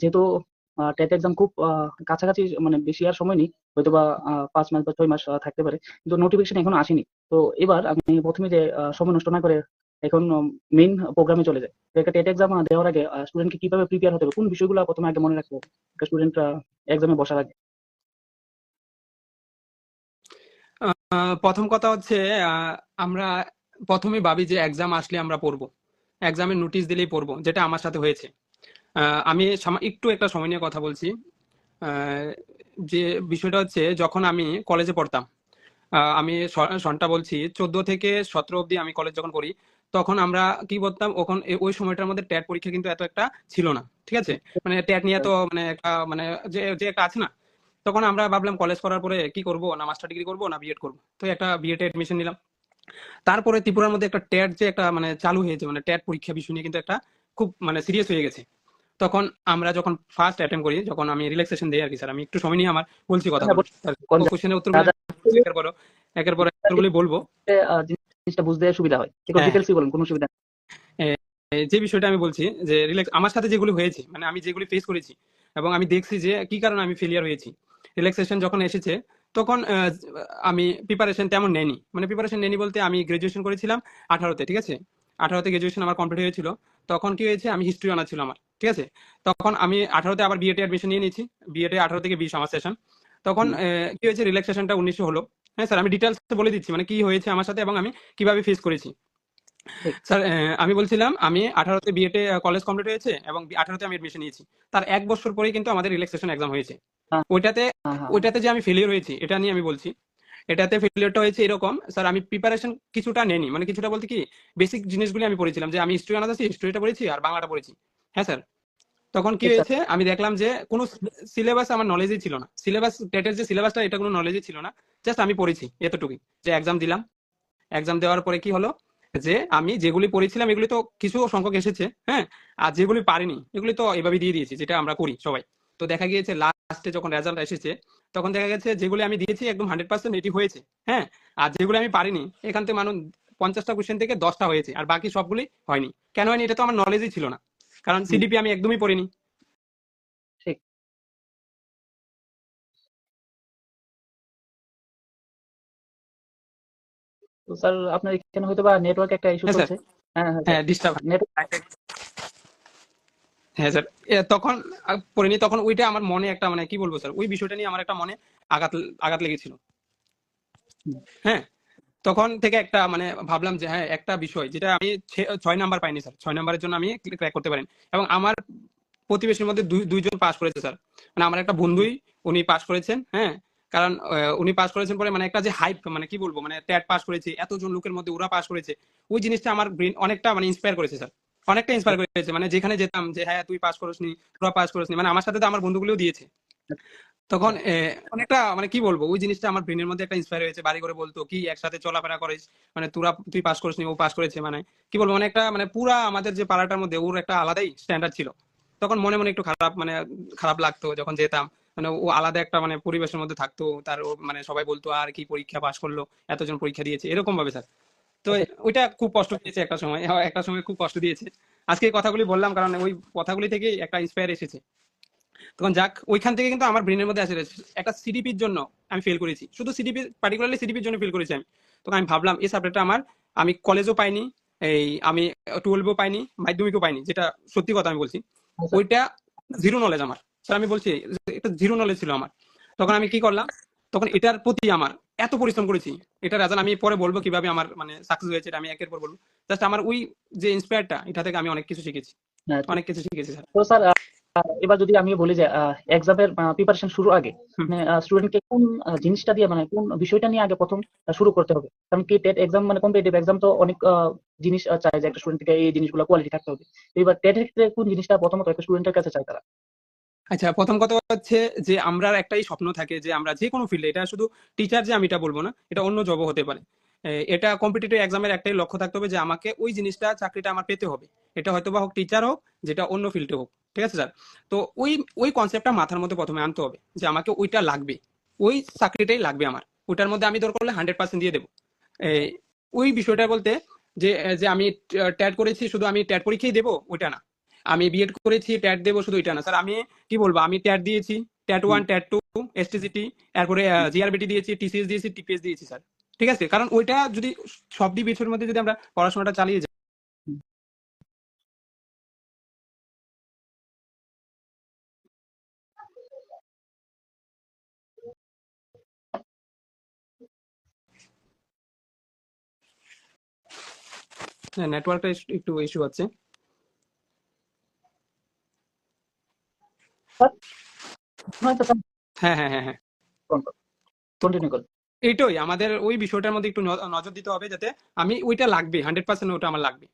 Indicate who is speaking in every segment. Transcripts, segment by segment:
Speaker 1: যেহেতু TET exam খুব কাছাকাছি মানে বেশি আর সময় নেই হয়তো বা পাঁচ মাস বা ছয় মাস থাকতে পারে, কিন্তু নোটিফিকেশন এখনও আসেনি। তো এবার আমি প্রথমে যে সময় নষ্ট না করে এখন মেইন প্রোগ্রামে চলে যায় একটা টেট এক্সাম দেওয়ার আগে স্টুডেন্টকে কীভাবে প্রিপেয়ার হতে হবে? কোন বিষয়গুলো প্রথমে আগে মনে রাখতে হবে স্টুডেন্ট এক্সামে বসার আগে।
Speaker 2: প্রথম কথা হচ্ছে আমরা প্রথমে ভাবি যে এক্সাম আসলে আমরা পড়ব। এক্সামের নোটিশ দিলেই পড়ব, যেটা আমার সাথে হয়েছে। আমি একটু একটা সময় নিয়ে কথা বলছি। যে বিষয়টা হচ্ছে, যখন আমি কলেজে পড়তাম আমি সনটা বলছি, চোদ্দ থেকে সতেরো অব্দি আমি কলেজ যখন পড়ি, তখন আমরা কি করতাম ওখন ওই সময়টার মধ্যে ট্যাট পরীক্ষা কিন্তু এত একটা ছিল না, ঠিক আছে? মানে ট্যাট নিয়ে তো মানে একটা মানে যে যে একটা আছে না, তখন আমরা ভাবলাম কলেজ করার পরে কি করব? না মাস্টার ডিগ্রি করব, না বিএড করব? তো একটা বিএড এডমিশন নিলাম। তারপরে ত্রিপুরার মধ্যে একটা ট্যাট যে একটা মানে চালু হয়েছে মানে ট্যাট পরীক্ষা বিষয় নিয়ে কিন্তু একটা খুব মানে সিরিয়াস হয়ে গেছে। তখন আমরা যখন ফার্স্ট অ্যাটেম্প করি যখন আমি রিল্যাক্সেশন দিই আর কি স্যার আমি একটু সময় নিয়ে আমার বলছি কথা
Speaker 1: হ্যাঁ,
Speaker 2: কোশ্চেনের উত্তর একের পর একের পর উত্তরগুলি বলব।
Speaker 1: জিনিসটা বুঝতে সুবিধা হয়। একটু
Speaker 2: হ্যাঁ।
Speaker 1: ডিটেলসই বলুন কোনো সুবিধা।
Speaker 2: যে বিষয়টা আমি বলছি যে রিল্যাক্স আমার সাথে যেগুলি হয়েছে মানে আমি যেগুলি ফেস করেছি এবং আমি দেখছি যে কি কারণে আমি ফেলিয়ার হয়েছি। রিল্যাক্সেশন যখন এসেছে তখন আমি প্রিপারেশন তেমন নেইনি। মানে প্রিপারেশন নেইনি বলতে আমি গ্রাজুয়েশন করেছিলাম আঠারোতে ঠিক আছে? আঠারোতে গ্রাজুয়েশন আমার কমপ্লিট হয়েছিল। তখন কি হয়েছে আমি হিস্ট্রি অনার ছিল আমার। ঠিক আছে? তখন আমি আঠারোতে আবার বিএডে অ্যাডমিশন নিয়ে নিয়েছি। বিএডে আঠারো থেকে বিশ আমার সেশন তখন কি হয়েছে? রিল্যাক্সেশনটা উনিশে হলো। হ্যাঁ স্যার আমি ডিটেলস বলে দিচ্ছি। মানে কি হয়েছে আমার সাথে এবং আমি কীভাবে ফেস করেছি। স্যার আমি বলছিলাম আমি আঠারোতে বিএতে কলেজ কমপ্লিট হয়েছে এবং আঠারোতে আমি এডমিশন নিয়েছি। তার এক বছর পরেই কিন্তু আমাদের রিল্যাক্সেশন এক্সাম হয়েছে।
Speaker 1: হ্যাঁ।
Speaker 2: ওইটাতে
Speaker 1: হ্যাঁ, হ্যাঁ।
Speaker 2: ওইটাতে যে আমি ফেলিয়ার হয়েছি এটা নিয়ে আমি বলছি। এটাতে ফেলিয়ারটা হয়েছে এরকম স্যার আমি প্রিপারেশন কিছুটা নেনি মানে কিছুটা বলতে কি বেসিক জিনিসগুলি আমি পড়েছিলাম। যে আমি হিস্ট্রি আছি হিস্ট্রিটা পড়েছি আর বাংলাটা পড়েছি। হ্যাঁ স্যার। তখন কি হয়েছে আমি দেখলাম যে কোনো সিলেবাস আমার নলেজই ছিল না। সিলেবাস টেটের যে সিলেবাসটা এটা কোনো নলেজই ছিল না। জাস্ট আমি পড়েছি এতটুকুই। যে এক্সাম দিলাম। এক্সাম দেওয়ার পরে কি হলো যে আমি যেগুলি পড়েছিলাম এগুলি তো কিছু সংখ্যক এসেছে হ্যাঁ? আর যেগুলি পারিনি এগুলি তো এভাবে দিয়ে দিয়েছি যেটা আমরা করি সবাই। তো দেখা গিয়েছে লাস্টে যখন রেজাল্ট এসেছে তখন দেখা গেছে যেগুলি আমি দিয়েছি একদম হান্ড্রেড পার্সেন্ট এটি হয়েছে হ্যাঁ? আর যেগুলি আমি পারিনি এখান থেকে মানুষ পঞ্চাশটা কোশ্চেন থেকে দশটা হয়েছে আর বাকি সবগুলি হয়নি। কেন হয়নি? এটা তো আমার নলেজই ছিল না। কারণ সিডিপি আমি একদমই পড়িনি।
Speaker 1: ঠিক। তো স্যার আপনার এখানে হয়তো বা নেটওয়ার্ক একটা ইস্যু
Speaker 2: হ্যাঁ,
Speaker 1: হ্যাঁ হ্যাঁ
Speaker 2: হ্যাঁ ডিস্টার্ব হ্যাঁ স্যার। তখন পড়িনি। তখন ওইটা আমার মনে একটা মানে কি বলব স্যার? ওই বিষয়টা নিয়ে আমার একটা মনে আঘাত আঘাত লেগেছিল। হ্যাঁ? তখন থেকে একটা মানে ভাবলাম যে হ্যাঁ একটা বিষয় যেটা আমি ছয় নাম্বার পাইনি স্যার। ছয় নাম্বারের জন্য আমি ক্র্যাক করতে পারিনি। এবং আমার প্রতিবেশীর মধ্যে দুই, দুইজন পাস করেছে স্যার। মানে আমার একটা বন্ধুই, উনি পাস করেছেন হ্যাঁ? কারণ উনি পাস করেছেন পরে মানে একটা যে হাইপ মানে কি বলব মানে ট্যাট পাস করেছে, এতজন লোকের মধ্যে ওরা পাস করেছে, ওই জিনিসটা আমার ব্রেন অনেকটা মানে ইন্সপায়ার করেছে স্যার। অনেকটা ইন্সপায়ার করেছে। মানে যেখানে যেতাম যে হ্যাঁ তুই পাস করিসনি, তোরা পাস করিসনি। মানে আমার সাথে তো আমার বন্ধুগুলোও দিয়েছে। তখন অনেকটা মানে কি বলব ওই জিনিসটা আমার ব্রেনের মধ্যে একটা ইন্সপায়ার হয়েছে বাড়ি করে বলতো কি একসাথে চলাফেরা করিস? মানে তোরা তুই পাস করিসনি ও পাস করেছে। মানে কি বলব মানে একটা মানে পুরা আমাদের যে পাড়াটার মধ্যে ওর একটা আলাদাই স্ট্যান্ডার্ড ছিল। তখন মনে মনে একটু খারাপ মানে খারাপ লাগতো যখন যেতাম। মানে ও আলাদা একটা মানে পরিবেশের মধ্যে থাকতো তার ও মানে সবাই বলতো আর কি পরীক্ষা পাস করল এতজন পরীক্ষা দিয়েছে। এরকম ভাবে স্যার তো ওইটা খুব কষ্ট দিয়েছে একটা সময় একটা সময় খুব কষ্ট দিয়েছে। আজকে এই কথাগুলি বললাম কারণ ওই কথাগুলি থেকেই একটা ইন্সপায়ার এসেছে। তখন যাক ওইখান থেকে কিন্তু আমার ব্রেনের মধ্যে আসে একটা সিডিপির জন্য আমি ফেল করেছি। শুধু সিডিপি পার্টিকুলারলি সিডিপির জন্য ফেল করেছি আমি। তখন আমি ভাবলাম এই সাবজেক্টটা আমার আমি কলেজও পাইনি এই আমি টুয়েলভও পাইনি মাধ্যমিকও পাইনি যেটা সত্যি কথা আমি বলছি। ওইটা জিরো নলেজ আমার। স্যার আমি বলছি এটা জিরো নলেজ ছিল আমার। তখন আমি কি করলাম তখন এটার প্রতি আমার এত পরিশ্রম করেছি। এটা রেজাল্ট আমি পরে বলব কীভাবে আমার মানে সাকসেস হয়েছে এটা আমি একের পর বলব। জাস্ট আমার ওই যে ইন্সপায়ারটা এটা থেকে আমি অনেক কিছু শিখেছি।
Speaker 1: হ্যাঁ,
Speaker 2: অনেক কিছু শিখেছি স্যার।
Speaker 1: তো স্যার এবার যদি আমি বলি যে এক্সামের প্রিপারেশন শুরু আগে। মানে স্টুডেন্টকে কোন জিনিসটা দিয়ে মানে কোন বিষয়টা নিয়ে আগে প্রথম শুরু করতে হবে? কারণ কি টেট এক্সাম মানে কম্পিটিটিভ এক্সাম তো অনেক জিনিস চায় যে একটা স্টুডেন্ট থেকে এই জিনিসগুলো কোয়ালিটি থাকতে হবে। এবার টেটের ক্ষেত্রে কোন জিনিসটা প্রথমত একটা স্টুডেন্টের কাছে চায় তারা?
Speaker 2: আচ্ছা প্রথম কথা হচ্ছে যে আমরা একটাই স্বপ্ন থাকে যে আমরা যে কোনো ফিল্ডে এটা শুধু টিচার যে আমি এটা বলব না এটা অন্য জবও হতে পারে। এটা কম্পিটিটিভ এক্সামের একটাই লক্ষ্য থাকতে হবে যে আমাকে ওই জিনিসটা চাকরিটা আমার পেতে হবে। এটা হয়তো বা হোক টিচার হোক, যেটা অন্য ফিল্ডে হোক, ঠিক আছে স্যার তো ওই ওই কনসেপ্টটা মাথার মধ্যে প্রথমে আনতে হবে যে আমাকে ওইটা লাগবে। ওই চাকরিটাই লাগবে আমার। ওইটার মধ্যে আমি দরকার হলে হান্ড্রেড পার্সেন্ট দিয়ে দেবো। ওই বিষয়টা বলতে যে যে আমি ট্যাট করেছি শুধু আমি ট্যাট পরীক্ষাই দেবো, ওইটা না। আমি বিএড করেছি ট্যাট দেবো শুধু এটা না। স্যার আমি কি বলব? আমি ট্যাট দিয়েছি ট্যাট ওয়ান ট্যাট টু এসটিসিটি তারপরে জিআরবিটি দিয়েছি টিসিএস দিয়েছি টিপিএস দিয়েছি স্যার ঠিক আছে? কারণ ওইটা যদি সবটি বিষয়ের মধ্যে যদি আমরা পড়াশোনাটা চালিয়ে যাই নেটওয়ার্কটা একটু ইস্যু আছে। হ্যাঁ হ্যাঁ হ্যাঁ হ্যাঁ।
Speaker 1: কন্টিনিউ করুন
Speaker 2: এইটাই আমাদের ওই বিষয়টার মধ্যে একটু নজর দিতে হবে যাতে আমি ওইটা লাগবে হান্ড্রেড পার্সেন্ট ওটা আমার লাগবে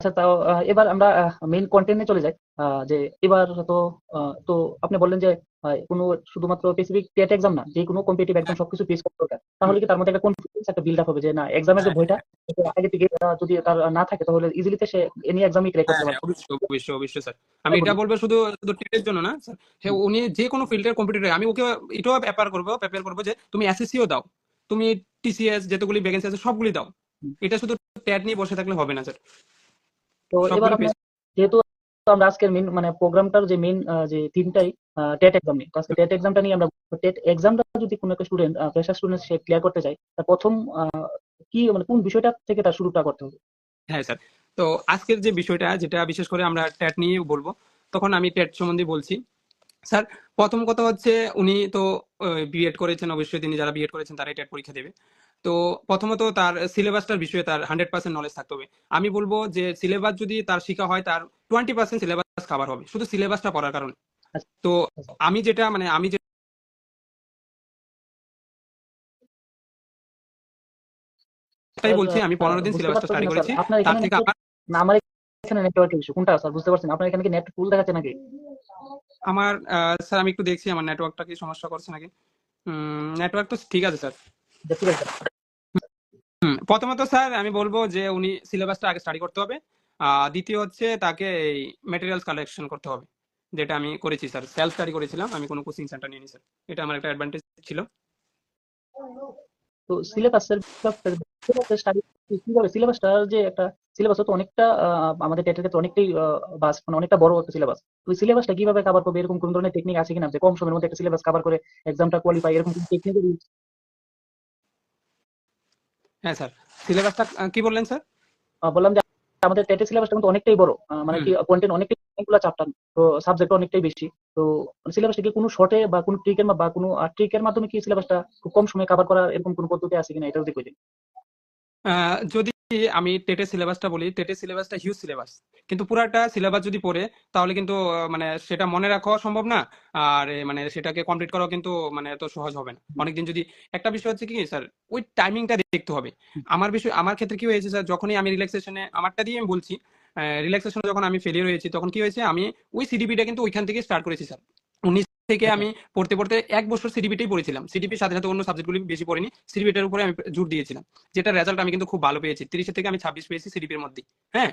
Speaker 1: আচ্ছা তাও এবার আমরা মেইন কন্টেন্টে চলে যাই। যে এবার তো তো আপনি বললেন যে কোনো শুধুমাত্র স্পেসিফিক টেট এক্সাম না যে কোনো কম্পিটিটিভ এক্সাম সবকিছু ফেস করতে দরকার তাহলে কি তার মধ্যে একটা কনফিডেন্স একটা বিল্ড আপ হবে যে না এক্সামের যে সেটা আগে থেকে যদি তার না থাকে তাহলে ইজিলিতে সে এনি এক্সামই ক্র্যাক করতে
Speaker 2: হ্যাঁ,
Speaker 1: পারবে।
Speaker 2: অবশ্যই অবশ্যই স্যার আমি এটা বলব শুধু শুধু টেটের জন্য না স্যার সে উনি যে কোনো ফিল্ডের কম্পিটিটর আমি ওকে এটাও ব্যাপার করব প্রিপেয়ার করব যে তুমি এসএসসিও দাও তুমি টিসিএস যতগুলি ভ্যাকেন্সি আছে সবগুলি দাও। এটা শুধু ট্যাট নিয়ে বসে থাকলে হবে না স্যার
Speaker 1: তো এবার
Speaker 2: সবগুলো
Speaker 1: আমরা আমরা আজকের মেইন মানে প্রোগ্রামটার যে মেইন যে তিনটাই টেট এক্সাম নিয়ে আজকে টেট এক্সামটা নিয়ে আমরা টেট এক্সামটা যদি কোনো একটা স্টুডেন্ট ফ্রেশার স্টুডেন্ট সে ক্লিয়ার করতে চায় তার প্রথম কি মানে কোন বিষয়টা থেকে তার শুরুটা করতে হবে?
Speaker 2: হ্যাঁ স্যার। তো আজকের যে বিষয়টা যেটা বিশেষ করে আমরা ট্যাট নিয়ে বলব তখন আমি ট্যাট সম্বন্ধে বলছি। স্যার প্রথম কথা হচ্ছে উনি তো বিএড করেছেন অবশ্যই। তিনি যারা বিএড করেছেন তারাই ট্যাট পরীক্ষা দেবে। তো প্রথমত তার সিলেবাসটার বিষয়ে তার হান্ড্রেড পার্সেন্ট নলেজ থাকতে হবে। আমি বলব যে সিলেবাস যদি তার শিখা হয় তার টোয়েন্টি পার্সেন্ট সিলেবাস কাভার হবে শুধু সিলেবাসটা পড়ার কারণে। তো আমি যেটা মানে আমি যে সেটাই বলছি আমি পনেরো দিন সিলেবাসটা স্টাডি করেছি তার থেকে আমার
Speaker 1: এখানে নেটওয়ার্কের ইস্যু কোনটা স্যার? বুঝতে পারছেন আপনার এখানে কি নেট ফুল দেখাচ্ছে নাকি?
Speaker 2: আমার স্যার আমি একটু দেখছি আমার নেটওয়ার্কটা কি সমস্যা করছে নাকি? নেটওয়ার্ক তো ঠিক আছে স্যার। প্রথমত স্যার আমি বলব যে উনি সিলেবাসটা আগে স্টাডি করতে হবে। আহ, দ্বিতীয় হচ্ছে তাকে এই মেটেরিয়ালস কালেকশন করতে হবে যেটা আমি করেছি স্যার। সেলফ স্টাডি করেছিলাম আমি কোনো কোচিং সেন্টার নিয়ে স্যার। এটা আমার একটা অ্যাডভান্টেজ ছিল।
Speaker 1: তো স্টাডি কীভাবে সিলেবাসটার যে একটা সিলেবাস তো অনেকটা আমাদের টেটের ক্ষেত্রে অনেকটাই বাস মানে অনেকটা বড় একটা সিলেবাস তো সিলেবাসটা কীভাবে কভার করবে? এরকম কোন ধরনের টেকনিক আছে কিনা? যে কম সময়ের মধ্যে একটা সিলেবাস কভার করে এক্সামটা কোয়ালিফাই এরকম টেকনিক
Speaker 2: হ্যাঁ স্যার। সিলেবাসটা কি বললেন স্যার?
Speaker 1: বললাম যে আমাদের টেটের সিলেবাসটা কিন্তু অনেকটাই বড়। মানে কি কন্টেন্ট অনেকটাই অনেকগুলো চ্যাপ্টার তো সাবজেক্ট অনেকটাই বেশি। তো সিলেবাসটা কি কোনো শর্টে বা কোনো ট্রিকের বা কোনো ট্রিকের মাধ্যমে কি সিলেবাসটা খুব কম সময়ে কভার করার এরকম কোনো পদ্ধতি আছে কিনা এটা যদি কই
Speaker 2: যদি আমি টেটের সিলেবাসটা বলি টেটের সিলেবাসটা হিউজ সিলেবাস কিন্তু পুরাটা সিলেবাস যদি পড়ে, তাহলে কিন্তু মানে সেটা মনে রাখাও সম্ভব না, আর মানে সেটাকে কমপ্লিট করাও কিন্তু মানে এত সহজ হবে না। অনেকদিন যদি, একটা বিষয় হচ্ছে কি, স্যার, ওই টাইমিংটা দেখতে হবে। আমার বিষয়, আমার ক্ষেত্রে কি হয়েছে, স্যার, যখনই আমি রিল্যাক্সেশনে আমারটা দিয়ে আমি বলছি রিল্যাক্সেশনে যখন আমি ফেলিয়ার হয়েছি, তখন কি হয়েছে, আমি ওই সিডিপিটা কিন্তু ওইখান থেকে স্টার্ট করেছি, স্যার। উনিশ থেকে আমি পড়তে পড়তে এক বছর সিডিপিটাই পড়েছিলাম। সিডিপির সাথে সাথে অন্য সাবজেক্টগুলি বেশি পড়িনি। সিডিপিটার উপরে আমি জোর দিয়েছিলাম। যেটা রেজাল্ট আমি কিন্তু খুব ভালো পেয়েছি। তিরিশের থেকে আমি ছাব্বিশ পেয়েছি সিডিপির মধ্যে হ্যাঁ?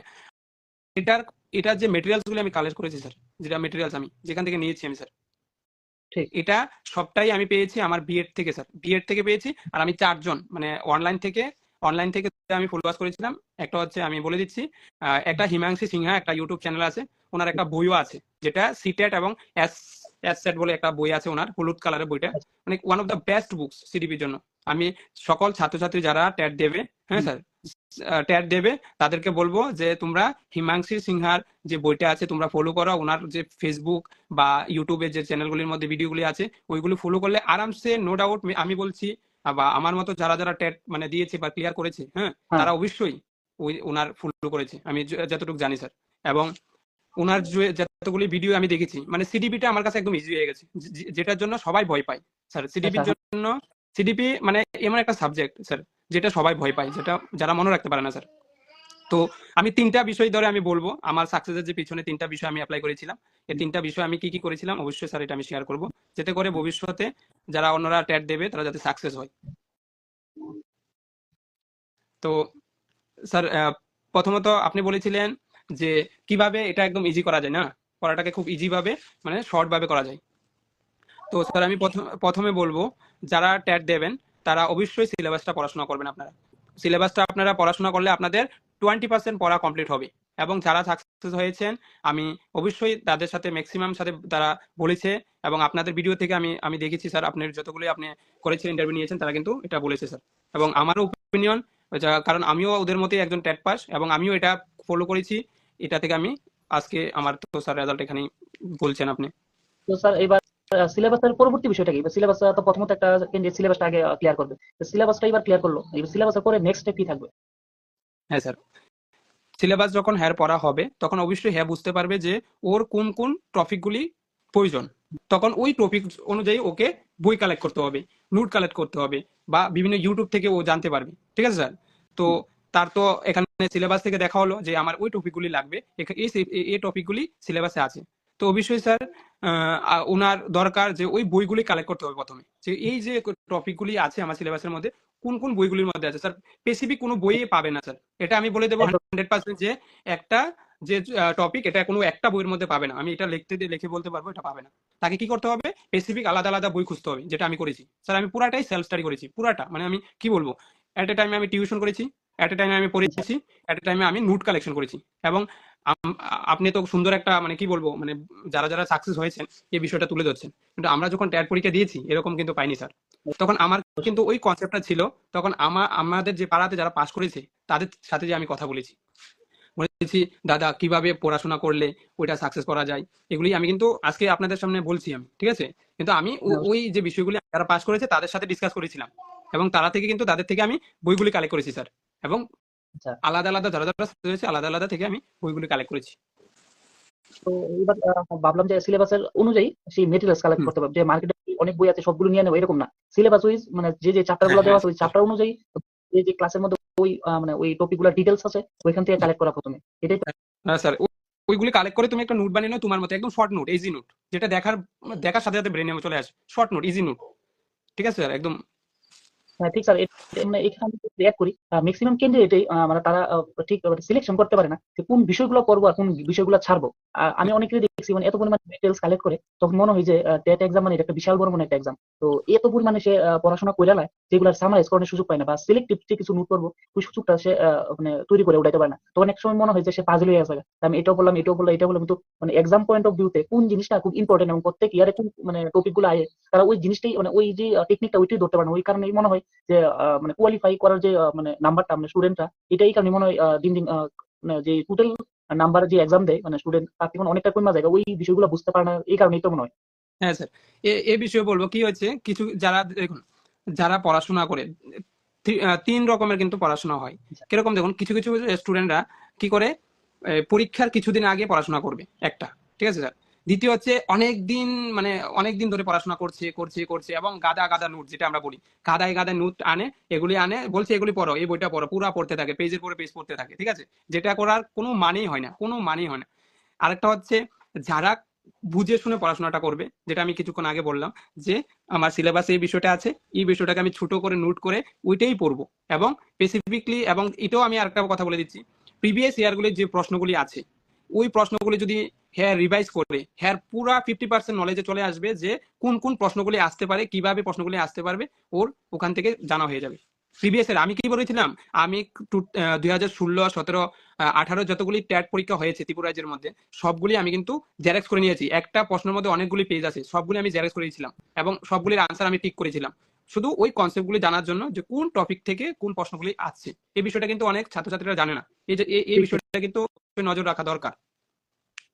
Speaker 2: এটার এটার যে মেটেরিয়ালসগুলো আমি কালেক্ট করেছি স্যার যেটা মেটেরিয়ালস আমি যেখান থেকে নিয়েছি আমি স্যার
Speaker 1: ঠিক।
Speaker 2: এটা সবটাই আমি পেয়েছি আমার বিএড থেকে স্যার বিএড থেকে পেয়েছি আর আমি চারজন মানে অনলাইন থেকে অনলাইন থেকে আমি ফলোয়ার্স করেছিলাম। একটা হচ্ছে আমি বলে দিচ্ছি আহ, একটা হিমাংশী সিংহা একটা ইউটিউব চ্যানেল আছে। ওনার একটা বইও আছে যেটা সিটেট এবং এস এস সেট বলে একটা বই আছে ওনার হলুদ কালারের বইটা। মানে one of the best books সিডিপির জন্য। আমি সকল ছাত্রছাত্রী যারা ট্যাট দেবে হ্যাঁ স্যার ট্যাট দেবে তাদেরকে বলব যে তোমরা হিমাংশী সিনহার যে বইটা আছে তোমরা ফলো করো। ওনার যে ফেসবুক বা ইউটিউবে যে চ্যানেলগুলির মধ্যে ভিডিওগুলি আছে ওইগুলো ফলো করলে আরামসে নো ডাউট আমি বলছি বা আমার মতো যারা যারা টেট মানে দিয়েছে বা ক্লিয়ার করেছে হ্যাঁ
Speaker 1: হ্যাঁ।
Speaker 2: তারা অবশ্যই ওই ওনার ফলো করেছে। আমি যতটুকু জানি স্যার। এবং ওনার যতগুলি ভিডিও আমি দেখেছি মানে সিডিপিটা আমার কাছে একদম ইজি হয়ে গেছে। যেটার জন্য সবাই ভয় পায়। স্যার সিডিপির
Speaker 1: আচ্ছা।
Speaker 2: জন্য সিডিপি মানে এমন একটা সাবজেক্ট স্যার যেটা সবাই ভয় পায় যেটা যারা মনে রাখতে পারে না স্যার তো আমি তিনটা বিষয় ধরে আমি বলব। আমার সাকসেসের যে পিছনে তিনটা বিষয় আমি অ্যাপ্লাই করেছিলাম। এই তিনটা বিষয় আমি কি কি করেছিলাম? অবশ্যই স্যার এটা আমি শেয়ার করব। যাতে করে ভবিষ্যতে যারা অন্যরা ট্যাট দেবে তারা যাতে সাকসেস হয়। তো স্যার প্রথমত আপনি বলেছিলেন যে কীভাবে এটা একদম ইজি করা যায়, না? পড়াটাকে খুব ইজি ভাবে মানে শর্ট ভাবে করা যায়। তো স্যার আমি প্রথমে বলব, যারা ট্যাট দেবেন, তারা অবশ্যই সিলেবাসটা পড়াশোনা করবেন আপনারা। সিলেবাসটা আপনারা পড়াশোনা করলে আপনাদের টোয়েন্টি পার্সেন্ট পড়া কমপ্লিট হবে। এবং যারা সাকসেস হয়েছেন, আমি অবশ্যই তাদের সাথে ম্যাক্সিমাম সাথে তারা বলেছে, এবং আপনাদের ভিডিও থেকে আমি আমি দেখেছি স্যার আপনার যতগুলো আপনি করেছেন ইন্টারভিউ নিয়েছেন, তারা কিন্তু এটা বলেছে স্যার এবং আমারও ওপিনিয়ন কারণ আমিও ওদের মতোই একজন টেট পাস এবং আমিও এটা ফলো করেছি। এটা থেকে আমি আজকে আমার তো স্যার রেজাল্ট এখানেই বলছেন আপনি।
Speaker 1: তো স্যার এবার সিলেবাসের পরবর্তী বিষয়টা কি? সিলেবাস তো প্রথমত একটা ক্যান্ডিডেট সিলেবাসটা আগে ক্লিয়ার করবে। সিলেবাসটা এবার ক্লিয়ার করল। এবার সিলেবাসের পরে নেক্সট স্টেপ কি থাকবে?
Speaker 2: হ্যাঁ স্যার। সিলেবাস যখন হ্যার পড়া হবে তখন অবশ্যই হ্যাঁ বুঝতে পারবে যে ওর কোন কোন টপিকগুলি প্রয়োজন। তখন ওই টপিক অনুযায়ী ওকে বই কালেক্ট করতে হবে নোট কালেক্ট করতে হবে বা বিভিন্ন ইউটিউব থেকে ও জানতে পারবে। ঠিক আছে স্যার? তো তার তো এখানে সিলেবাস থেকে দেখা হলো যে আমার ওই টপিকগুলি লাগবে। এই টপিকগুলি সিলেবাসে আছে। তো অবশ্যই স্যার ওনার দরকার যে ওই বইগুলি কালেক্ট করতে হবে প্রথমে। যে এই যে টপিকগুলি আছে আমার সিলেবাসের মধ্যে কোন কোন বইগুলির মধ্যে আছে? স্যার স্পেসিফিক কোনো বইয়ে পাবে না স্যার এটা আমি বলে দেবো হান্ড্রেড পার্সেন্ট যে একটা যে টপিক এটা কোনো একটা বইয়ের মধ্যে পাবে না। আমি এটা লিখতে দিয়ে লিখে বলতে পারব এটা পাবে না। তাকে কি করতে হবে? স্পেসিফিক আলাদা আলাদা বই খুঁজতে হবে যেটা আমি করেছি। স্যার আমি পুরাটাই সেলফ স্টাডি করেছি পুরাটা। মানে আমি কি বলব? এট এ টাইমে আমি টিউশন করেছি এট এ টাইমে আমি পড়েছি এট এ টাইমে আমি নোট কালেকশন করেছি। এবং আপনি তো সুন্দর একটা মানে কি বলব মানে যারা যারা সাকসেস হয়েছেন এই বিষয়টা তুলে ধরছেন। কিন্তু আমরা যখন ট্যাট পরীক্ষা দিয়েছি এরকম কিন্তু পাইনি স্যার তখন আমার কিন্তু ওই কনসেপ্টটা ছিল তখন আমার আমাদের যে পাড়াতে যারা পাশ করেছে তাদের সাথে যে আমি কথা বলেছি। বলেছি দাদা কীভাবে পড়াশোনা করলে ওইটা সাকসেস করা যায়? এগুলি আমি কিন্তু আজকে আপনাদের সামনে বলছি আমি ঠিক আছে? কিন্তু আমি ওই যে বিষয়গুলি যারা পাশ করেছে তাদের সাথে ডিসকাস করেছিলাম। এবং তারা থেকে কিন্তু তাদের থেকে আমি বইগুলি কালেক্ট করেছি স্যার এবং
Speaker 1: আচ্ছা।
Speaker 2: আলাদা আলাদা যারা success হয়েছে আলাদা আলাদা থেকে আমি বইগুলি কালেক্ট করেছি।
Speaker 1: তো আহ, ভাবলাম যে সিলেবাসের অনুযায়ী সেই মেটেরিয়ালস কালেক্ট করতে পারবে। যে মার্কেটে অনেক বই আছে সবগুলো নিয়ে নেব এরকম না। সিলেবাস ওইজ মানে যে যে চ্যাপ্টারগুলো
Speaker 2: হ্যাঁ,
Speaker 1: দেওয়া আছে ওই চ্যাপ্টার অনুযায়ী যে যে ক্লাসের মধ্যে ওই মানে ওই টপিকগুলো ডিটেলস আছে ওইখান থেকে কালেক্ট করা প্রথমে। এটাই?
Speaker 2: হ্যাঁ স্যার ওইগুলি কালেক্ট করে তুমি একটা নোট বানিয়ে নাও তোমার মতো একদম শর্ট নোট ইজি নোট যেটা দেখার দেখার সাথে সাথে ব্রেনে চলে আসে। শর্ট নোট ইজি নোট ঠিক আছে স্যার একদম
Speaker 1: হ্যাঁ ঠিক স্যার মানে এখানে রিয়াক্ট করি ম্যাক্সিমাম ক্যান্ডিডেটই মানে তারা ঠিক সিলেকশন করতে পারে না যে কোন বিষয়গুলো করব আর কোন বিষয়গুলো ছাড়বো। আমি অনেকেরই দেখছি মানে এত পরিমাণ ডিটেলস কালেক্ট করে, তখন মনে হয় যে টেট এক্সাম মানে একটা বিশাল বড় মনে একটা এক্সাম তো এত পরিমাণে সে পড়াশোনা করে লায়, যেগুলো সামারাইজ করার সুযোগ পায় না, বা সিলেক্টিভ যে কিছু নোট করব, ওই সুযোগটা সে মানে তৈরি করে উঠাইতে পারে না। তো অনেক সময় মনে হয় যে সে পাজল হয়ে আছে আমি এটাও বললাম এটাও বললাম এটা বললাম, কিন্তু মানে এক্সাম পয়েন্ট অফ ভিউতে কোন জিনিসটা খুব ইম্পর্টেন্ট এবং প্রত্যেক ইয়ারে কোন মানে টপিকগুলো আয়, তারা ওই জিনিসটাই মানে ওই যে টেকনিকটা ওইটাই ধরতে পারে না। ওই কারণেই মনে হয় যে মানে কোয়ালিফাই করার যে মানে নাম্বারটা মানে স্টুডেন্টরা এটাই কারণে মনে হয় দিন দিন মানে যে টোটাল নাম্বার যে এক্সাম দেয় মানে স্টুডেন্ট তার থেকে অনেকটা কমে যায় ওই বিষয়গুলো বুঝতে পারে না এই কারণেই তো মনে হয়।
Speaker 2: হ্যাঁ স্যার। এ বিষয়ে বলব কি হচ্ছে কিছু যারা দেখুন যারা পড়াশোনা করে তিন রকমের কিন্তু পড়াশোনা হয়। কীরকম দেখুন কিছু কিছু স্টুডেন্টরা কি করে পরীক্ষার কিছুদিন আগে পড়াশোনা করবে একটা। ঠিক আছে স্যার? দ্বিতীয় হচ্ছে অনেক দিন মানে অনেক দিন ধরে পড়াশোনা করছে করছে করছে এবং গাদা গাদা নোট যেটা আমরা বলি, গাদায় গাদা নোট আনে, এগুলি আনে, বলছে এগুলি পড়ো, এই বইটা পড়ো, পুরা পড়তে থাকে, পেজের পরে পেজ পড়তে থাকে, ঠিক আছে? যেটা করার কোনো মানেই হয় না, কোনো মানেই হয় না। আরেকটা হচ্ছে যারা বুঝে শুনে পড়াশোনাটা করবে, যেটা আমি কিছুক্ষণ আগে বললাম, যে আমার সিলেবাসে এই বিষয়টা আছে, এই বিষয়টাকে আমি ছোট করে নোট করে ওইটাই পড়ব এবং স্পেসিফিকলি এবং এটাও আমি আরেকটা কথা বলে দিচ্ছি প্রিভিয়াস ইয়ারগুলির যে প্রশ্নগুলি আছে ওই প্রশ্নগুলি যদি হ্যাঁ রিভাইজ করে হ্যাঁ পুরা ফিফটি পার্সেন্ট নলেজে চলে আসবে যে কোন কোন প্রশ্নগুলি আসতে পারে, কীভাবে প্রশ্নগুলি আসতে পারবে, ওর ওখান থেকে জানা হয়ে যাবে। প্রিভিয়াস ইয়ার আমি কি বলেছিলাম? আমি দুই হাজার ষোলো, সতেরো আঠারো যতগুলি ট্যাট পরীক্ষা হয়েছে ত্রিপুরা রাজ্যের মধ্যে, সবগুলি আমি কিন্তু জেরক্স করে নিয়েছি। একটা প্রশ্নের মধ্যে অনেকগুলি পেজ আছে, সবগুলি আমি জেরক্স করেছিলাম এবং সবগুলির আনসার আমি টিক করেছিলাম। শুধু ওই কনসেপ্টগুলি জানার জন্য যে কোন টপিক থেকে কোন প্রশ্নগুলি আসছে এই বিষয়টা কিন্তু অনেক ছাত্রছাত্রীরা জানে না। এই যে এই বিষয়টা কিন্তু নজর রাখা দরকার।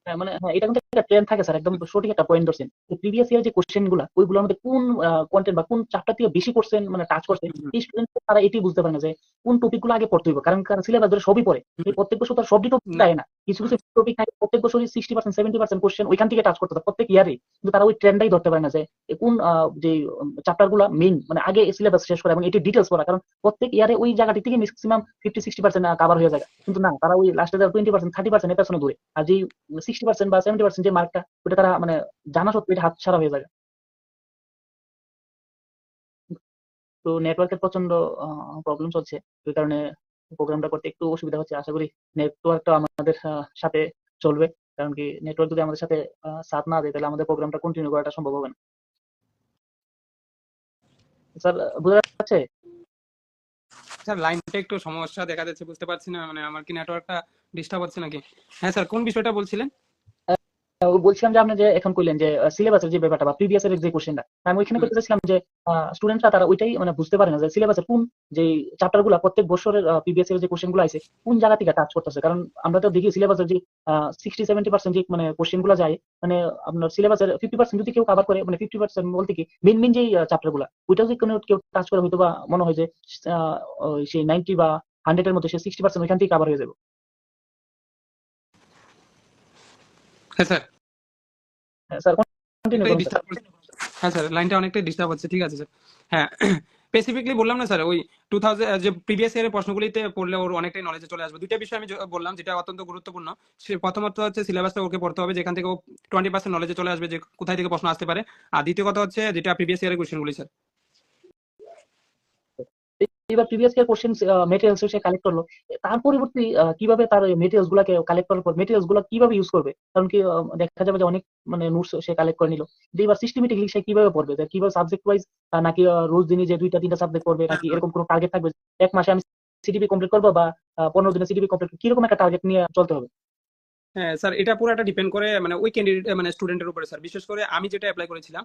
Speaker 1: মানে হ্যাঁ, এটা কিন্তু একটা ট্রেন্ড থাকে স্যার একদম সঠিক একটা পয়েন্ট ধরছেন। প্রিভিয়াস ইয়ার যে কোশ্চেনগুলা ওইগুলোর মধ্যে কোন কন্টেন্ট বা কোন চ্যাপ্টার থেকে বেশি কোশ্চেন মানে টাচ করছে
Speaker 2: হুম।
Speaker 1: এই স্টুডেন্ট তারা এটি বুঝতে পারে না যে কোন টপিকগুলো আগে পড়তে হবে কারণ কারণ সিলেবাস ধরে সবই পড়ে। প্রত্যেক বছর তার সবই টপিক
Speaker 2: না।
Speaker 1: দেয় না। কিছু কিছু টপিক থাকে প্রত্যেক বছরই sixty percent seventy percent question ওইখান থেকে টাচ করতে প্রত্যেক ইয়ারে কিন্তু তারা ওই ট্রেন্ডটাই ধরতে পারে না যে কোন যে চ্যাপ্টারগুলা মেইন মানে আগে সিলেবাস শেষ করে এবং এটি ডিটেলস পড়া। কারণ প্রত্যেক ইয়ারে ওই জায়গাটি থেকে maximum fifty sixty percent cover হয়ে যায়। কিন্তু না তারা ওই লাস্টে টোয়েন্টি পার্সেন্ট থার্টি পার্সেন্ট এর পেছনে দূরে। আর যে সিক্সটি পার্সেন্ট বা সেভেন্টি পার্সেন্ট যে মার্কটা ওটা তারা মানে জানা এটা হাত ছাড়া হয়ে যায় তো নেটওয়ার্কের প্রচণ্ড প্রবলেম চলছে। ওই কারণে প্রোগ্রামটা করতে একটু অসুবিধা হচ্ছে। আশা করি নেটওয়ার্কটা আমাদের সাথে চলবে। কারণ কি নেটওয়ার্ক যদি আমাদের সাথে সাথ না দেয়, তাহলে আমাদের প্রোগ্রামটা কন্টিনিউ করাটা সম্ভব হবে না। স্যার, বোঝা যাচ্ছে?
Speaker 2: স্যার, লাইনটা একটু সমস্যা দেখা যাচ্ছে, বুঝতে পারছি না মানে আমার কি নেটওয়ার্কটা ডিস্টার্ব হচ্ছে নাকি? হ্যাঁ স্যার, কোন বিষয়টা বলছিলেন?
Speaker 1: বলছিলাম যে আপনি যে এখন কইলেন যে সিলেবাসের যে ব্যাপারটা বা প্রিভিয়াস এর যে কোশ্চেনটা আমি ওইখানে। করতে চাইছিলাম যে স্টুডেন্টরা তারা ওইটাই মানে বুঝতে পারে না যে সিলেবাসের কোন যে চ্যাপ্টারগুলা প্রত্যেক বছরের প্রিভিয়াস এর যে কোশ্চেনগুলো আছে কোন জায়গা থেকে টাচ করতেছে কারণ আমরা তো দেখি সিলেবাসের যে সিক্সটি সেভেন্টি পার্সেন্ট যে মানে কোশ্চেনগুলো যায় মানে আপনার সিলেবাসের ফিফটি পার্সেন্ট যদি কেউ কভার করে মানে ফিফটি পার্সেন্ট বলতে কি মেন মেন যে চ্যাপ্টারগুলা ওইটাও যদি কোনো কেউ টাচ করে হয়তো বা মনে হয় যে সেই নাইনটি বা হান্ড্রেড এর মধ্যে সে সিক্সটি পার্সেন্ট ওইখান থেকে কভার হয়ে যাবে
Speaker 2: হ্যাঁ স্যার।
Speaker 1: স্যার কন্টিনিউ করুন
Speaker 2: হ্যাঁ স্যার লাইনটা অনেকটাই ডিস্টার্ব হচ্ছে ঠিক আছে স্যার। হ্যাঁ স্পেসিফিকলি বললাম না স্যার ওই টু থাউজেন্ড যে প্রিভিয়াস ইয়ারের প্রশ্নগুলিতে পড়লে ওর অনেকটাই নলেজে চলে আসবে। দুইটা বিষয় আমি বললাম যেটা অত্যন্ত গুরুত্বপূর্ণ। প্রথমত হচ্ছে সিলেবাসটা ওকে পড়তে হবে যেখান থেকে ও টোয়েন্টি পার্সেন্ট নলেজে চলে আসবে যে কোথায় থেকে প্রশ্ন আসতে পারে। আর দ্বিতীয় কথা হচ্ছে যেটা প্রিভিয়াস ইয়ারের কোশ্চেনগুলি স্যার।
Speaker 1: এবার প্রিভিয়াস ইয়ার কোশ্চেন মেটেরিয়ালস সে কালেক্ট করল, তার পরিবর্তে কীভাবে তার মেটেরিয়ালস গুলাকে কালেক্ট করার পর মেটেরিয়ালসগুলা কীভাবে ইউজ করবে? কারণ কি দেখা যাবে যে অনেক মানে নোটস সে কালেক্ট করে নিল। যে এবার সিস্টেমেটিকলি সে কীভাবে পড়বে? কীভাবে সাবজেক্ট ওয়াইজ নাকি রোজ দিনে যে দুইটা, তিনটা সাবজেক্ট পড়বে, নাকি এরকম কোনো টার্গেট থাকবে এক মাসে আমি সিডিপি কমপ্লিট করব বা পনেরো দিনে সিডিপি কমপ্লিট কীরকম একটা টার্গেট নিয়ে চলতে হবে?
Speaker 2: হ্যাঁ স্যার, এটা পুরোটা ডিপেন্ড করে মানে ওই ক্যান্ডিডেট মানে স্টুডেন্টের উপরে, স্যার। বিশেষ করে আমি যেটা অ্যাপ্লাই করেছিলাম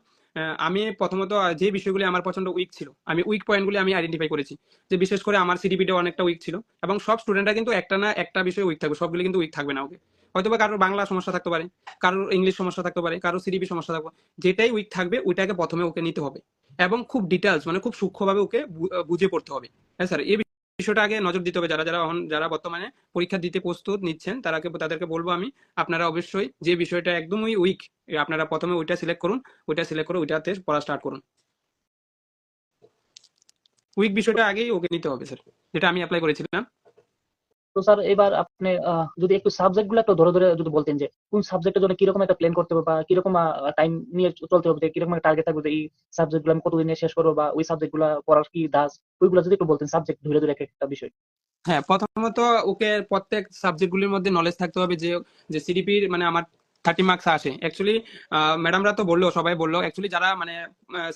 Speaker 2: আমি প্রথমত যে বিষয়গুলি আমার পছন্দ উইক ছিল, আমি উইক পয়েন্টগুলি আমি আইডেন্টিফাই করেছি। যে বিশেষ করে আমার সিডিপিটা অনেকটা উইক ছিল এবং সব স্টুডেন্টরা কিন্তু একটা না একটা বিষয়ে উইক থাকবে, সবগুলি কিন্তু উইক থাকবে না ওকে। হয়তো বা কারোর বাংলা সমস্যা থাকতে পারে, কারোর ইংলিশ সমস্যা থাকতে পারে, কারোর সিডিপি সমস্যা থাকবে যেটাই উইক থাকবে, ওইটাকে প্রথমে ওকে নিতে হবে এবং খুব ডিটেলস মানে খুব সূক্ষ্মভাবে ওকে বুঝে পড়তে হবে। হ্যাঁ স্যার এই বিষয়টা আগে নজর দিতে হবে। যারা যারা যারা বর্তমানে পরীক্ষা দিতে প্রস্তুত নিচ্ছেন, তারাকে, তাদেরকে বলব আমি, আপনারা অবশ্যই যে বিষয়টা একদমই উইক আপনারা প্রথমে ওইটা সিলেক্ট করুন, ওইটা সিলেক্ট করে ওইটাতে পড়া স্টার্ট করুন। উইক বিষয়টা আগেই ওকে নিতে হবে স্যার যেটা আমি অ্যাপ্লাই করেছিলাম।
Speaker 1: তো স্যার, এবার আপনি যদি একটু সাবজেক্টগুলো একটু ধরে ধরে যদি বলতেন যে, কোন সাবজেক্টের জন্য কীরকম একটা প্ল্যান করতে হবে বা কীরকম টাইম নিয়ে চলতে হবে কীরকম একটা টার্গেট থাকবে এই সাবজেক্টগুলো আমি কতদিন শেষ করব বা ওই সাবজেক্টগুলো পড়ার কি দাস? ওইগুলো যদি একটু বলতেন সাবজেক্ট ধরে ধরে একটা বিষয়।
Speaker 2: হ্যাঁ প্রথমত ওকে প্রত্যেক সাবজেক্ট সাবজেক্টগুলির মধ্যে নলেজ থাকতে হবে যে যে সিডিপির মানে আমার থার্টি মার্কস আসে। অ্যাকচুয়ালি ম্যাডামরা তো বলল, সবাই বলল অ্যাকচুয়ালি যারা মানে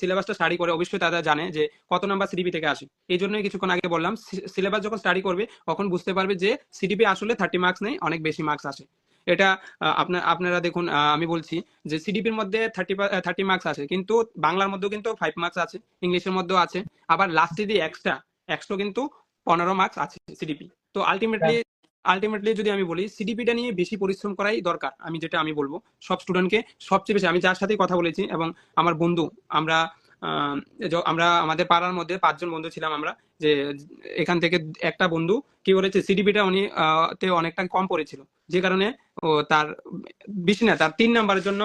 Speaker 2: সিলেবাসটা স্টাডি করে, অবশ্যই তারা জানে যে কত নাম্বার সিডিপি থেকে আসে। এই জন্যই কিছুক্ষণ আগে বললাম সিলেবাস যখন স্টাডি করবে, তখন বুঝতে পারবে যে সিডিপি আসলে থার্টি মার্কস নেই, অনেক বেশি মার্কস আসে। এটা আপনার আপনারা দেখুন আমি বলছি যে সিডিপির মধ্যে থার্টি থার্টি মার্কস আছে কিন্তু বাংলার মধ্যেও কিন্তু ফাইভ মার্কস আছে, ইংলিশের মধ্যেও আছে। আবার লাস্টে দিয়ে এক্সট্রা এক্সট্রা কিন্তু পনেরো মার্কস আছে সিডিপি তো আলটিমেটলি আলটিমেটলি যদি আমি বলি সিডিপিটা নিয়ে বেশি পরিশ্রম করাই দরকার, আমি যেটা আমি বলব। সব স্টুডেন্টকে সবচেয়ে বেশি, আমি যার সাথে কথা বলেছি এবং আমার বন্ধু, আমরা আমরা আমাদের পাড়ার মধ্যে পাঁচজন বন্ধু ছিলাম আমরা, যে এখান থেকে একটা বন্ধু, কি করেছে সিডিপিটা উনি তে অনেকটা কম পড়েছিল। যে কারণে ও তার, বেশি না, তার তিন নাম্বারের জন্য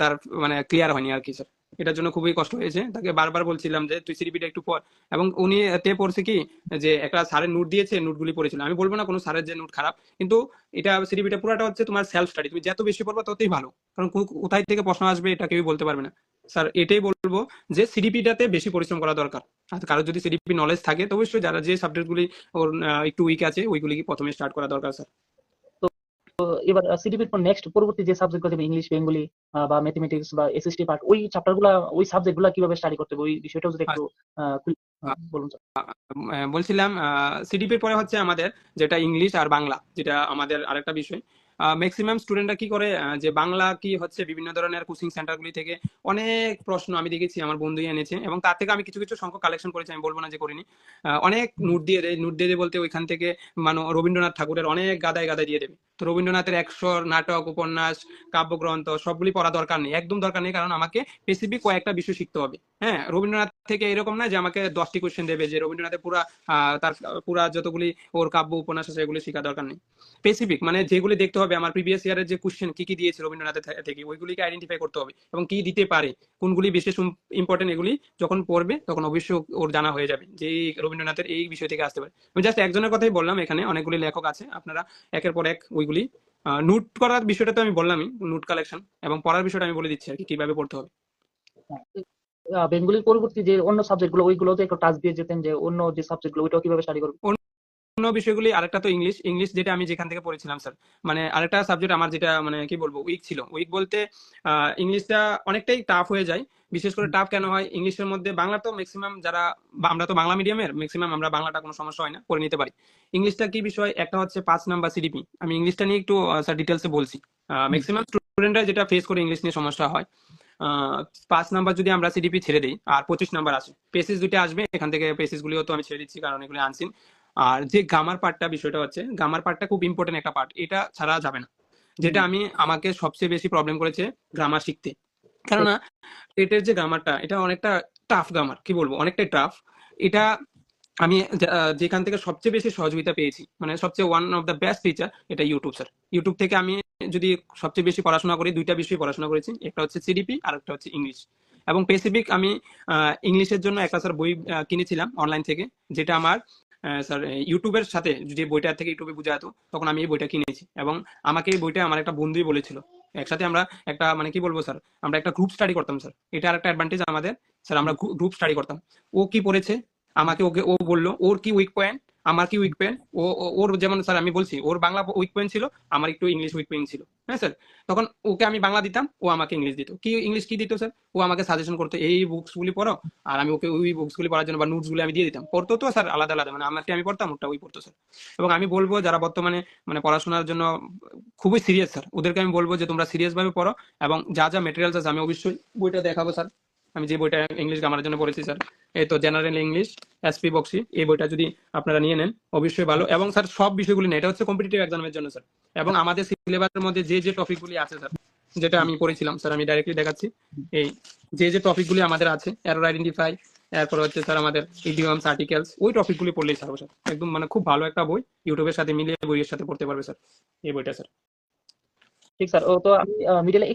Speaker 2: তার মানে ক্লিয়ার হয়নি আর কি স্যার এটার জন্য খুবই কষ্ট হয়েছে। তাকে বারবার বলছিলাম যে, তুই সিডিপিটা একটু পড়। এবং উনি তে পড়ছে কি, যে একটা স্যারের নোট দিয়েছে, নোটগুলি পড়েছিল। আমি বলব না কোনো স্যারের যে নোট খারাপ, কিন্তু এটা সিডিপিটা পুরোটা হচ্ছে তোমার সেলফ স্টাডি তুমি যত বেশি পড়বে ততই ভালো। কারণ কোথায় থেকে প্রশ্ন আসবে এটা কেউই বলতে পারবে না। স্যার, এটাই বলব যে সিডিপিটাতে বেশি পরিশ্রম করা দরকার। আর কারও যদি সিডিপি নলেজ থাকে, তো অবশ্যই যারা যে সাবজেক্টগুলি ওর একটু উইক আছে ওইগুলি প্রথমে স্টার্ট করা দরকার, স্যার।
Speaker 1: তো এবার সিডিপির পর নেক্সট পরবর্তী যে সাবজেক্টগুলো ইংলিশ বেঙ্গলি বা ম্যাথমেটিক্স বা এসএসটি পার্ট ওই চ্যাপ্টারগুলা ওই সাবজেক্টগুলা কীভাবে স্টাডি করতে হবে ওই বিষয়টাও যদি একটু বলুন
Speaker 2: বলছিলাম সিডিপির পরে হচ্ছে আমাদের যেটা ইংলিশ আর বাংলা যেটা আমাদের আরেকটা বিষয়। ম্যাক্সিমাম স্টুডেন্টরা কি করে? যে বাংলা কি হচ্ছে বিভিন্ন ধরনের কোচিং সেন্টারগুলি থেকে? অনেক প্রশ্ন আমি দেখেছি, আমার বন্ধুই এনেছে এবং তার থেকে আমি কিছু কিছু সংখ্যক কালেকশন করেছি, আমি বলব না যে করিনি। অনেক নোট দিয়ে দেয়, নোট দিয়ে দেয় বলতে ওইখান থেকে মানে রবীন্দ্রনাথ ঠাকুরের অনেক গাদায় গাদায় দিয়ে দেবে। তো রবীন্দ্রনাথের একশো নাটক, উপন্যাস, কাব্যগ্রন্থ সবগুলি পড়া দরকার নেই, একদম দরকার নেই, কারণ আমাকে স্পেসিফিক কয়েকটা বিষয় শিখতে হবে। হ্যাঁ রবীন্দ্রনাথ থেকে এরকম না যে আমাকে দশটি কোয়েশ্চেন দেবে যে রবীন্দ্রনাথের পুরা তার পুরা যতগুলি ওর কাব্য উপন্যাস আছে এগুলি শেখা দরকার নেই। স্পেসিফিক মানে যেগুলি দেখতে হবে আমার প্রিভিয়াস ইয়ারের যে কোয়েশ্চেন কি কি দিয়েছে রবীন্দ্রনাথের থেকে ওইগুলিকে আইডেন্টিফাই করতে হবে এবং কি দিতে পারে কোনগুলি বিশেষ ইম্পর্টেন্ট এগুলি যখন পড়বে তখন অবশ্যই ওর জানা হয়ে যাবে যে এই রবীন্দ্রনাথের এই বিষয় থেকে আসতে পারে। আমি জাস্ট একজনের কথাই বললাম এখানে অনেকগুলি লেখক আছে আপনারা একের পর এক ওইগুলি নোট করার বিষয়টা তো আমি বললামই নোট কালেকশন এবং পড়ার বিষয়টা আমি বলে দিচ্ছি আর কি কীভাবে পড়তে হবে।
Speaker 1: আহ, বেঙ্গলির পরবর্তী যে অন্য সাবজেক্টগুলো ওইগুলোতে একটু টাচ দিয়ে যেতেন যে অন্য যে সাবজেক্টগুলো ওইটাও কীভাবে স্টাডি করবে?
Speaker 2: অন্য বিষয়গুলি আরেকটা তো ইংলিশ ইংলিশ যেটা আমি যেখান থেকে পড়েছিলাম স্যার মানে আরেকটা সাবজেক্ট আমার যেটা মানে কি বলব উইক ছিল। উইক বলতে ইংলিশটা অনেকটাই টাফ হয়ে যায় বিশেষ করে টাফ কেন হয়? ইংলিশের মধ্যে বাংলা তো ম্যাক্সিমাম যারা আমরা তো বাংলা মিডিয়ামের ম্যাক্সিমাম আমরা বাংলাটা কোনো সমস্যা হয় না করে নিতে পারি। ইংলিশটা কি বিষয়? একটা হচ্ছে পাঁচ নাম্বার সিডিপি আমি ইংলিশটা নিয়ে একটু স্যার ডিটেলসে বলছি। ম্যাক্সিমাম স্টুডেন্টরা যেটা ফেস করে ইংলিশ নিয়ে সমস্যা হয় পাঁচ নাম্বার যদি আমরা সিডিপি ছেড়ে দিই আর পঁচিশ নাম্বার আসে পেসিস দুটো আসবে এখান থেকে পেসিস গুলিও তো আমি ছেড়ে দিচ্ছি কারণ এগুলো আনসিন আর যে গামার পার্টটা বিষয়টা হচ্ছে গামার পার্টটা খুব ইম্পর্টেন্ট একটা পার্ট এটা ছাড়া যাবে না। যেটা আমি আমাকে সবচেয়ে বেশি প্রবলেম করেছে গ্রামার শিখতে। কেননা টেটের যে গ্রামারটা এটা অনেকটা টাফ গ্রামার কি বলব? অনেকটাই টাফ এটা আমি যেখান থেকে সবচেয়ে বেশি সহযোগিতা পেয়েছি মানে সবচেয়ে one of the best teacher এটা ইউটিউব স্যার ইউটিউব থেকে আমি যদি সবচেয়ে বেশি পড়াশোনা করি দুইটা বিষয়ে পড়াশোনা করেছি। একটা হচ্ছে সিডিপি আর একটা হচ্ছে ইংলিশ এবং পেসিফিক আমি ইংলিশের জন্য একটা স্যার বই কিনেছিলাম অনলাইন থেকে যেটা আমার স্যার ইউটিউবের সাথে যে বইটা থেকে ইউটিউবে বোঝাতো তখন আমি এই বইটা কিনেছি। এবং আমাকে এই বইটা আমার একটা বন্ধুই বলেছিল। একসাথে আমরা একটা মানে কি বলব স্যার আমরা একটা গ্রুপ স্টাডি করতাম স্যার এটা আর একটা অ্যাডভান্টেজ আমাদের। স্যার আমরা গ্রুপ স্টাডি করতাম। ও কি পড়েছে? আমাকে ওকে ও বলল ওর কি উইক পয়েন্ট আমার কি উইক পয়েন্ট ও ওর যেমন স্যার আমি বলছি, ওর বাংলা উইক পয়েন্ট ছিল, আমার একটু ইংলিশ উইক পয়েন্ট ছিল। হ্যাঁ স্যার তখন ওকে আমি বাংলা দিতাম, ও আমাকে ইংলিশ দিত। কি ইংলিশ কি দিত স্যার ও আমাকে সাজেশন করতো, এই বুকস গুলি পড়ো, আর আমি ওকে ওই বুকস গুলি পড়ার জন্য বা নোটস গুলি আমি দিয়ে দিতাম। পড়তো তো স্যার আলাদা আলাদা মানে আমারটা আমি পড়তাম, ওটা ওই পড়তো স্যার এবং আমি বলব, যারা বর্তমানে মানে পড়াশোনার জন্য খুবই সিরিয়াস স্যার ওদেরকে আমি বলব যে তোমরা সিরিয়াস ভাবে পড়ো, এবং যা যা মেটেরিয়ালস আছে, আমি অবশ্যই বইটা দেখাবো স্যার আমি যে বইটা ইংলিশ গ্রামারের জন্য পড়েছি স্যার এই তো জেনারেল ইংলিশ এসপি বক্সি এই বইটা যদি আপনারা নিয়ে নেন, অবশ্যই ভালো। এবং স্যার সব বিষয়গুলি না এটা হচ্ছে কম্পিটিটিভ এক্সামের জন্য স্যার এবং আমাদের সিলেবাসের মধ্যে যে যে টপিকগুলি আছে স্যার যেটা আমি পড়েছিলাম স্যার আমি ডাইরেক্টলি দেখাচ্ছি। এই যে যে টপিকগুলি আমাদের আছে এরর আইডেন্টিফাই এরপর হচ্ছে স্যার আমাদের ইডিয়মস আর্টিকেলস ওই টপিকগুলি পড়লেই স্যার স্যার একদম মানে খুব ভালো একটা বই ইউটিউবের সাথে মিলিয়ে বইয়ের সাথে পড়তে পারবে স্যার এই বইটা স্যার
Speaker 1: ঠিক স্যার ও তো আমি মিডিলে